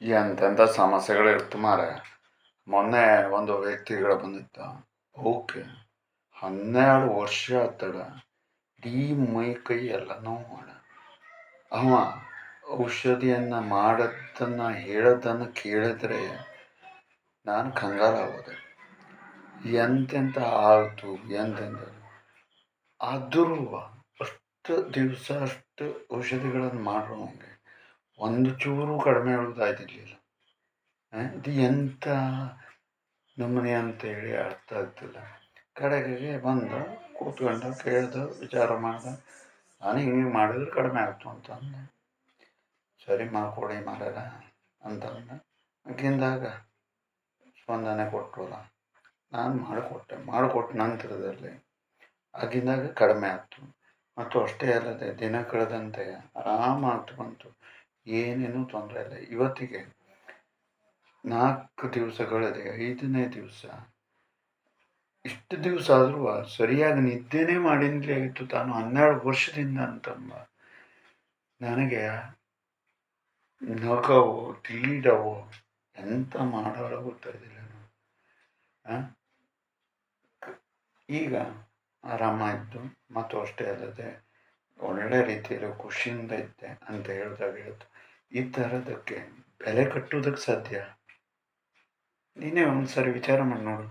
ಎಂತೆಂಥ ಸಮಸ್ಯೆಗಳು ಇರ್ತು ಮಾರೆ ಮೊನ್ನೆ ಒಂದು ವ್ಯಕ್ತಿಗಳು ಬಂದಿತ್ತ. ಓಕೆ. ಹನ್ನೆರಡು ವರ್ಷ ಆತಡ. ಇಡೀ ಮೈ ಕೈ ಎಲ್ಲ ನೋವು ಮಾಡ ಅವ ಔಷಧಿಯನ್ನು ಮಾಡದ್ದನ್ನು ಹೇಳೋದನ್ನು ಕೇಳಿದ್ರೆ ನಾನು ಕಂಗಾಲಾಗೋದೆ ಎಂತೆಂಥ ಆಯಿತು ಎಂತೆಂಥ ಆದರೂ ಅಷ್ಟು ದಿವಸ ಅಷ್ಟು ಔಷಧಿಗಳನ್ನು ಮಾಡೋಂಗೆ ಒಂದು ಚೂರು ಕಡಿಮೆ ಆಗೋದಾಯ್ತಿರ್ಲಿಲ್ಲ. ಆ, ಇದು ಎಂಥ ನಮೂನೆ ಅಂತೇಳಿ ಅರ್ಥ ಆಗ್ತಿಲ್ಲ. ಕಡೆಗೆ ಬಂದ ಕೂತ್ಕೊಂಡ ಕೇಳ್ದ ವಿಚಾರ ಮಾಡ್ದ. ನಾನು ಹಿಂಗೆ ಮಾಡಿದ್ರೆ ಕಡಿಮೆ ಆಗ್ತು ಅಂತ ಅಂದೆ. ಸರಿ ಮಾಡ್ಕೊಡಿ ಮಾರಾರ ಅಂತಂದ ಆಗಿಂದಾಗ ಸ್ಪಂದನೆ ಕೊಟ್ಟರಲ್ಲ ನಾನು ಮಾಡಿಕೊಟ್ಟೆ. ಮಾಡಿಕೊಟ್ಟ ನಂತರದಲ್ಲಿ ಆಗಿಂದಾಗ ಕಡಿಮೆ ಆಯ್ತು. ಮತ್ತು ಅಷ್ಟೇ ಅಲ್ಲದೆ ದಿನ ಕಳೆದಂತೆ ಆರಾಮಾಗ್ತು ಬಂತು. ಏನೇನೂ ತೊಂದರೆ ಇಲ್ಲ. ಇವತ್ತಿಗೆ ನಾಲ್ಕು ದಿವಸಗಳಿದೆ, ಐದನೇ ದಿವಸ. ಇಷ್ಟು ದಿವಸ ಆದರೂ ಸರಿಯಾಗಿ ನಿದ್ದೆನೇ ಮಾಡಿದ್ರೆ ಆಗಿತ್ತು ತಾನು. ಹನ್ನೆರಡು ವರ್ಷದಿಂದ ಅಂತಂಬ ನನಗೆ ನಗವು ತೀಡವು ಎಂತ ಮಾಡೋಳು ಗೊತ್ತಾಯ್ತಿಲ್ಲ ನಾನು? ಈಗ ಆರಾಮಾಯಿತು. ಮತ್ತು ಅಷ್ಟೇ ಅಲ್ಲದೆ ಒಳ್ಳೆ ರೀತಿಯಲ್ಲಿ ಖುಷಿಯಿಂದ ಇದ್ದೆ ಅಂತ ಹೇಳ್ದಾಗ ಹೇಳ್ತು, ಈ ಥರದಕ್ಕೆ ಬೆಲೆ ಕಟ್ಟುವುದಕ್ಕೆ ಸಾಧ್ಯ? ನೀನೇ ಒಂದು ಸರಿ ವಿಚಾರ ಮಾಡಿ ನೋಡು.